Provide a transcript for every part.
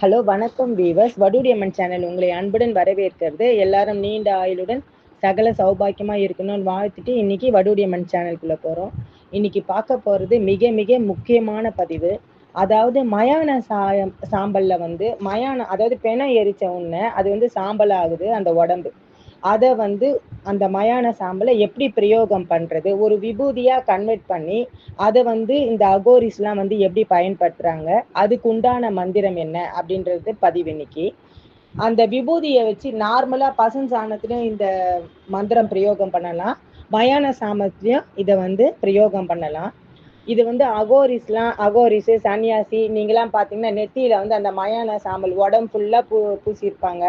Hello வணக்கம் viewers. வடுடியம்மன் channel உங்களை அன்புடன் வரவேற்கிறது. எல்லாரும் நீண்ட ஆயுளுடன் சகல சௌபாக்கியமா இருக்கணும்னு வாழ்த்துட்டு இன்னைக்கு வடுடியம்மன் சேனலுக்குள்ள போறோம். இன்னைக்கு பார்க்க போறது மிக மிக முக்கியமான பதிவு. அதாவது மயான சாயம் சாம்பல்ல வந்து மயானம் அதாவது பெணம் எரிச்ச உடனே அது வந்து சாம்பல் ஆகுது அந்த உடம்பு. அதை வந்து அந்த மயான சாம்பலை எப்படி பிரயோகம் பண்றது? ஒரு விபூதியா கன்வெர்ட் பண்ணி அதை வந்து இந்த அகோரிஸ்லாம் வந்து எப்படி பயன்படுத்துறாங்க? அதுக்கு உண்டான மந்திரம் என்ன? அப்படின்றது பதிவு இன்னைக்கு. அந்த விபூதியை வச்சு நார்மலா பசும் சாணத்திலையும் இந்த மந்திரம் பிரயோகம் பண்ணலாம். மயான சாமத்திலையும் இதை வந்து பிரயோகம் பண்ணலாம். இது வந்து அகோரிஸ்லாம் அகோரிஸ் சன்னியாசி நீங்களாம் பார்த்தீங்கன்னா நெத்தியில வந்து அந்த மயான சாம்பல் உடம்பு ஃபுல்லாக பூ பூசியிருப்பாங்க.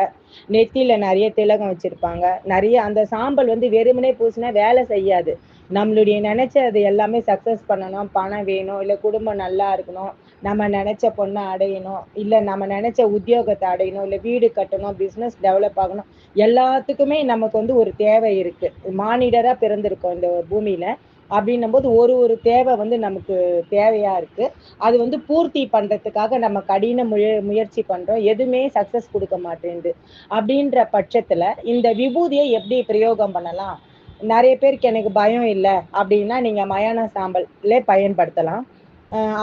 நெத்தியில நிறைய திலகம் வச்சிருப்பாங்க. நிறைய அந்த சாம்பல் வந்து வெறுமனே பூசினா வேலை செய்யாது. நம்மளுடைய நினைச்ச அது எல்லாமே சக்சஸ் பண்ணணும். பணம் வேணும் இல்லை குடும்பம் நல்லா இருக்கணும். நம்ம நினைச்ச பொண்ணை அடையணும் இல்லை நம்ம நினைச்ச உத்தியோகத்தை அடையணும் இல்லை வீடு கட்டணும் பிஸ்னஸ் டெவலப் ஆகணும். எல்லாத்துக்குமே நமக்கு வந்து ஒரு தேவை இருக்கு. மானிடரா பிறந்திருக்கோம் இந்த பூமியில. அப்படின்னும் போது ஒரு ஒரு தேவை வந்து நமக்கு தேவையா இருக்கு. அது வந்து பூர்த்தி பண்றதுக்காக நம்ம கடின முய முயற்சி பண்றோம். எதுவுமே சக்சஸ் கொடுக்க மாட்டேங்குது. அப்படின்ற பட்சத்துல இந்த விபூதியை எப்படி பிரயோகம் பண்ணலாம்? நிறைய பேருக்கு எனக்கு பயம் இல்லை. அப்படின்னா நீங்க மயான சாம்பல்ல பயன்படுத்தலாம்.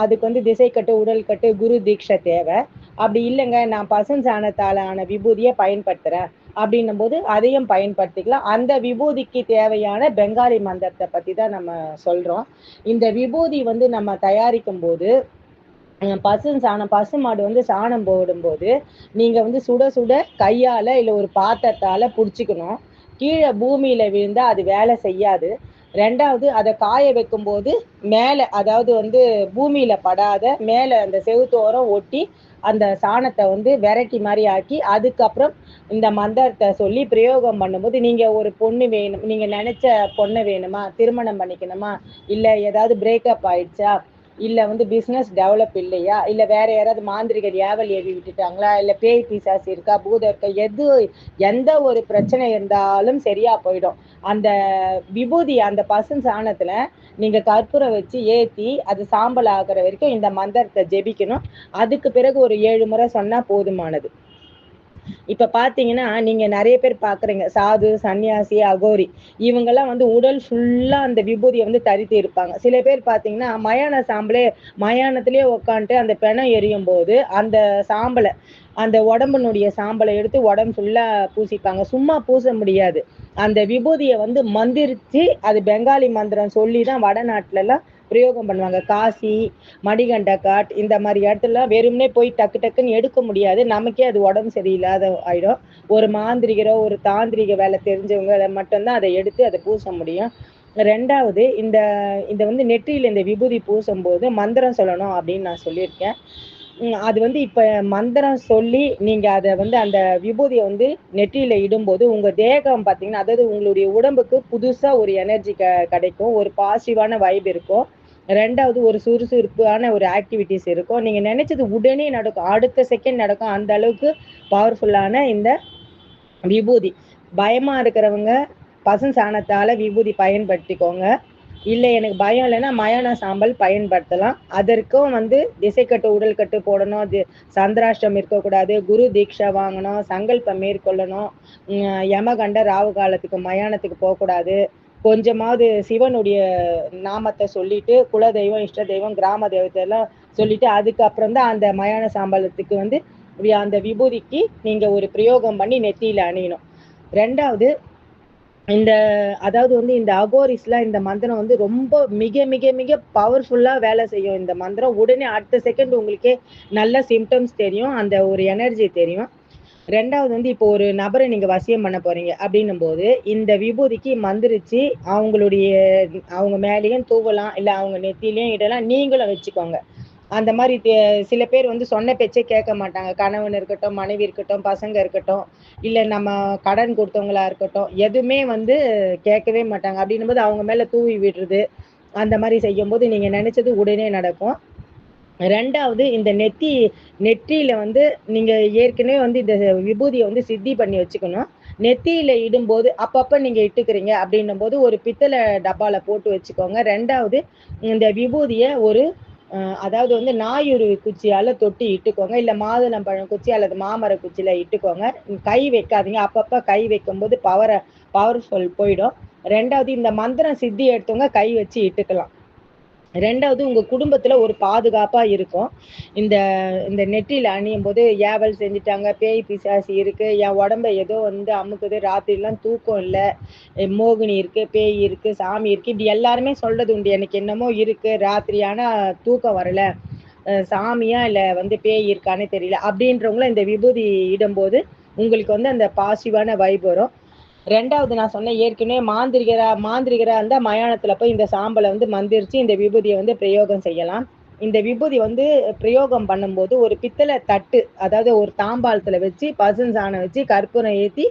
அதுக்கு வந்து திசை கட்டு உடல் கட்டு குரு தீட்சை தேவை. அப்படி இல்லைங்க நான் பசும் சாணத்தால ஆன விபூதியை பயன்படுத்துறேன். அப்படின்னும் போது அதையும் பயன்படுத்திக்கலாம் அந்த விபூதிக்கு தேவையான பெங்காலி மந்திரத்தை பத்தி தான் நம்ம சொல்றோம். இந்த விபூதி வந்து நம்ம தயாரிக்கும் போது பசு சாணம் பசு மாடு வந்து சாணம் போடும்போது நீங்க வந்து சுட சுட கையால இல்லை ஒரு பாத்திரத்தால பிடிச்சிக்கணும். கீழே பூமியில விழுந்தா அது வேலை செய்யாது. ரெண்டாவது அதை காய வைக்கும் போது மேலே அதாவது வந்து பூமியில படாத மேலே அந்த செவுத்தோரம் ஒட்டி அந்த சாணத்தை வந்து விரட்டி மாதிரி ஆக்கி அதுக்கப்புறம் இந்த மந்திரத்தை சொல்லி பிரயோகம் பண்ணும்போது நீங்க ஒரு பொண்ணு வேணும் நீங்க நினைச்ச பொண்ணை வேணுமா? திருமணம் பண்ணிக்கணுமா? இல்ல ஏதாவது பிரேக்கப் ஆயிடுச்சா? இல்லை வந்து பிசினஸ் டெவலப் இல்லையா? இல்லை வேற யாராவது மாந்திரிகர் ஏவல் ஏவி விட்டுட்டாங்களா? இல்ல பேய் பிசாசி இருக்கா? பூதம் இருக்கா? எது எந்த ஒரு பிரச்சனை இருந்தாலும் சரியா போயிடும். அந்த விபூதி அந்த பசு சாணத்துல நீங்க கற்பூரம் வச்சு ஏத்தி அது சாம்பல் ஆகுற வரைக்கும் இந்த மந்திரத்தை ஜெபிக்கணும். அதுக்கு பிறகு ஒரு ஏழு முறை சொன்னால் போதுமானது. இப்ப பாத்தீங்கன்னா நீங்க நிறைய பேர் பாக்குறீங்க. சாது சன்னியாசி அகோரி. இவங்கெல்லாம் வந்து உடல் ஃபுல்லா அந்த விபூதியை வந்து தரித்து இருப்பாங்க. சில பேர் பாத்தீங்கன்னா மயான சாம்பலே மயானத்திலேயே உட்காந்துட்டு அந்த பிணம் எரியும் போது அந்த சாம்பலை அந்த உடம்புனுடைய சாம்பலை எடுத்து உடம்பு ஃபுல்லா பூசிப்பாங்க. சும்மா பூச முடியாது. அந்த விபூதியை வந்து மந்திரிச்சு அது பெங்காலி மந்திரம் சொல்லி தான் வடநாட்டுல எல்லாம் பிரயோகம் பண்ணுவாங்க. காசி மணிகண்டகாட் இந்த மாதிரி இடத்துல வெறும்னே போய் டக்கு டக்குன்னு எடுக்க முடியாது. நமக்கே அது உடம்பு சரியில்லாத ஆயிடும். ஒரு மாந்திரிகரோ ஒரு தாந்திரிக வேலை தெரிஞ்சவங்க மட்டும்தான் அதை எடுத்து அதை பூச முடியும். ரெண்டாவது இந்த இந்த வந்து நெற்றியில இந்த விபூதி பூசும் போது மந்திரம் சொல்லணும் அப்படின்னு நான் சொல்லியிருக்கேன். அது வந்து இப்ப மந்திரம் சொல்லி நீங்க அதை வந்து அந்த விபூதியை வந்து நெற்றியில இடும்போது உங்க தேகம் பார்த்தீங்கன்னா அதாவது உங்களுடைய உடம்புக்கு புதுசா ஒரு எனர்ஜி க கிடைக்கும். ஒரு பாசிட்டிவான வைப் இருக்கும். ரெண்டாவது ஒரு சுறுசுறுப்பான ஒரு ஆக்டிவிட்டிஸ் இருக்கும். நீங்கள் நினைச்சது உடனே நடக்கும். அடுத்த செகண்ட் நடக்கும். அந்த அளவுக்கு பவர்ஃபுல்லான இந்த விபூதி. பயமாக இருக்கிறவங்க பசு சாணத்தால் விபூதி பயன்படுத்திக்கோங்க. இல்லை எனக்கு பயம் இல்லைன்னா மயான சாம்பல் பயன்படுத்தலாம். அதற்கும் வந்து திசைக்கட்டு உடல் கட்டு போடணும். அது சந்திராஷ்டம் இருக்கக்கூடாது. குரு தீட்சை வாங்கணும். சங்கல்பம் மேற்கொள்ளணும். யமகண்ட ராவு காலத்துக்கு மயானத்துக்கு போகக்கூடாது. கொஞ்சமாவது சிவனுடைய நாமத்தை சொல்லிட்டு குல தெய்வம் இஷ்ட தெய்வம் கிராம தெய்வத்தை எல்லாம் சொல்லிட்டு அதுக்கப்புறம் தான் அந்த மயான சாம்பலத்துக்கு வந்து அந்த விபூதிக்கு நீங்க ஒரு பிரயோகம் பண்ணி நெத்தியில அணியணும். ரெண்டாவது இந்த அதாவது வந்து இந்த அகோரிஸ்ல இந்த மந்திரம் வந்து ரொம்ப மிக மிக மிக பவர்ஃபுல்லா வேலை செய்யும் இந்த மந்திரம். உடனே அடுத்த செகண்ட் உங்களுக்கே நல்ல சிம்டம்ஸ் தெரியும் அந்த ஒரு எனர்ஜி தெரியும். ரெண்டாவது வந்து இப்போ ஒரு நபரை நீங்க வசியம் பண்ண போறீங்க அப்படின்னும் போது இந்த விபூதிக்கு மந்திரிச்சு அவங்களுடைய அவங்க மேலேயும் தூவலாம் இல்ல அவங்க நெத்திலையும் இடலாம் நீங்களும் வச்சுக்கோங்க. அந்த மாதிரி சில பேர் வந்து சொன்ன பேச்சே கேட்க மாட்டாங்க. கணவன் இருக்கட்டும் மனைவி இருக்கட்டும் பசங்க இருக்கட்டும் இல்லை நம்ம கடன் கொடுத்தவங்களா இருக்கட்டும் எதுவுமே வந்து கேட்கவே மாட்டாங்க. அப்படின்னும் போது அவங்க மேலே தூவி விடுறது அந்த மாதிரி செய்யும்போது நீங்கள் நினச்சது உடனே நடக்கும். ரெண்டாவது இந்த நெத்தி நெற்றியில வந்து நீங்க ஏற்கனவே வந்து இந்த விபூதியை வந்து சித்தி பண்ணி வச்சுக்கணும். நெத்தியில இடும்போது அப்பப்ப நீங்க இட்டுக்கிறீங்க அப்படின்னும் போது ஒரு பித்தளை டப்பால போட்டு வச்சுக்கோங்க. ரெண்டாவது இந்த விபூதியை ஒரு அதாவது வந்து நாயுருவி குச்சியால தொட்டி இட்டுக்கோங்க. இல்ல மாதுளம்பழம் குச்சி அல்லது மாமர குச்சியில இட்டுக்கோங்க. கை வைக்காதீங்க. அப்பப்ப கை வைக்கும்போது பவரை பவர்ஃபுல் போயிடும். ரெண்டாவது இந்த மந்திரம் சித்தி எடுத்தவங்க கை வச்சு இட்டுக்கலாம். ரெண்டாவது உங்க குடும்பத்துல ஒரு பாதுகாப்பா இருக்கும். இந்த இந்த நெற்றியில அணியும் போது ஏவல் செஞ்சுட்டாங்க பேய் பிசாசி இருக்கு என் உடம்ப ஏதோ வந்து அமுக்குது ராத்திரிலாம் தூக்கம் இல்லை மோகினி இருக்கு பேய் இருக்கு சாமி இருக்கு இப்படி எல்லாருமே சொல்றது உண்டு. எனக்கு என்னமோ இருக்கு ராத்திரி ஆனா தூக்கம் வரல. சாமியா இல்ல வந்து பேய் இருக்கானே தெரியல. அப்படின்றவங்கள இந்த விபூதி இடும்போது உங்களுக்கு வந்து அந்த பாசிட்டிவான வைப் வரும். ரெண்டாவது நான் சொன்னேன் ஏற்கனவே மாந்திரிகரா மாந்திரிகரா இருந்தா மயானத்துல போய் இந்த சாம்பலை வந்து மந்திரிச்சு இந்த விபூதியை வந்து பிரயோகம் செய்யலாம். இந்த விபூதி வந்து பிரயோகம் பண்ணும்போது ஒரு பித்தளை தட்டு அதாவது ஒரு தாம்பாளத்துல வச்சு பசுஞ்சாணம் வச்சு கற்பூரம் ஏத்தி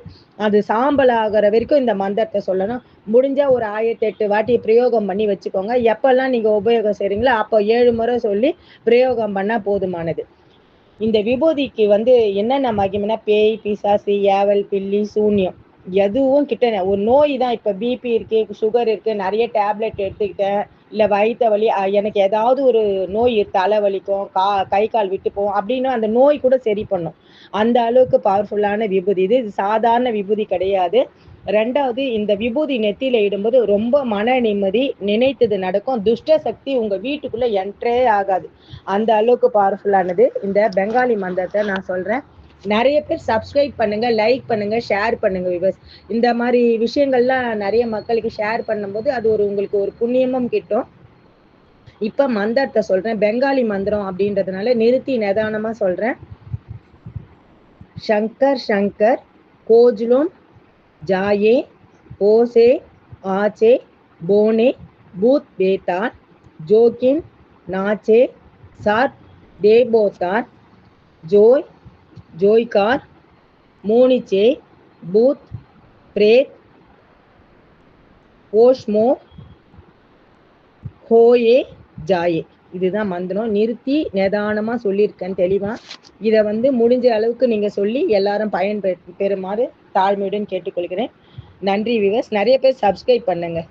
அது சாம்பல் ஆகிற வரைக்கும் இந்த மந்திரத்தை சொல்லணும். முடிஞ்சா ஒரு ஆயிரத்தி எட்டு வாட்டி பிரயோகம் பண்ணி வச்சுக்கோங்க. எப்பெல்லாம் நீங்க உபயோகம் செய்றீங்களோ அப்போ ஏழு முறை சொல்லி பிரயோகம் பண்ணா போதுமானது. இந்த விபூதிக்கு வந்து என்னென்ன மகிமைனா பேய் பிசாசு ஏவல் பில்லி சூன்யம். எதுவும் கிட்ட ஒரு நோய் தான் இப்ப பிபி இருக்கு சுகர் இருக்கு நிறைய டேப்லெட் எடுத்துக்கிட்டேன். இல்ல வயிற்ற வலி எனக்கு ஏதாவது ஒரு நோய் தலை வலிக்கும் கா கை கால் விட்டு போகும் அப்படின்னு அந்த நோய் கூட சரி பண்ணும். அந்த அளவுக்கு பவர்ஃபுல்லான விபூதி. இது இது சாதாரண விபூதி கிடையாது. ரெண்டாவது இந்த விபூதி நெத்தியில இடும்போது ரொம்ப மன நிம்மதி நினைத்தது நடக்கும். துஷ்ட சக்தி உங்க வீட்டுக்குள்ள என்ட்ரே ஆகாது. அந்த அளவுக்கு பவர்ஃபுல்லானது இந்த பெங்காலி மந்திரத்தை நான் சொல்றேன். நிறைய பேர் சப்ஸ்கிரைப் பண்ணுங்க லைக் பண்ணுங்க ஷேர் பண்ணுங்க விவஸ் இந்த மாதிரி விஷயங்கள்லாம் நிறைய மக்களுக்கு ஷேர் பண்ணும்போது அது ஒரு உங்களுக்கு ஒரு புண்ணியமும் கிட்டும். இப்ப மந்திரத்தை சொல்றேன் பெங்காலி மந்திரம் அப்படின்றதுனால நிறுத்தி நிதானமா சொல்றேன். ஷங்கர் ஷங்கர் கோஜ்லும் ஜாயே ஓசே ஆச்சே போனே பூத் பேதான் ஜோகின் நாச்சே சாத் தேபோதான் ஜோய் ஜோய்கார் மோனிச்சே பூத் பிரேத் ஓஷ்மோ ஹோயே ஜாயே. இதுதான் மந்திரம். நிறுத்தி நிதானமாக சொல்லியிருக்கேன் தெளிவாக இதை வந்து முடிஞ்ச அளவுக்கு நீங்கள் சொல்லி எல்லாரும் பயன் பெறுமாறு தாழ்மையுடன் கேட்டுக்கொள்கிறேன். நன்றி விவஸ். நிறைய பேர் சப்ஸ்கிரைப் பண்ணுங்கள்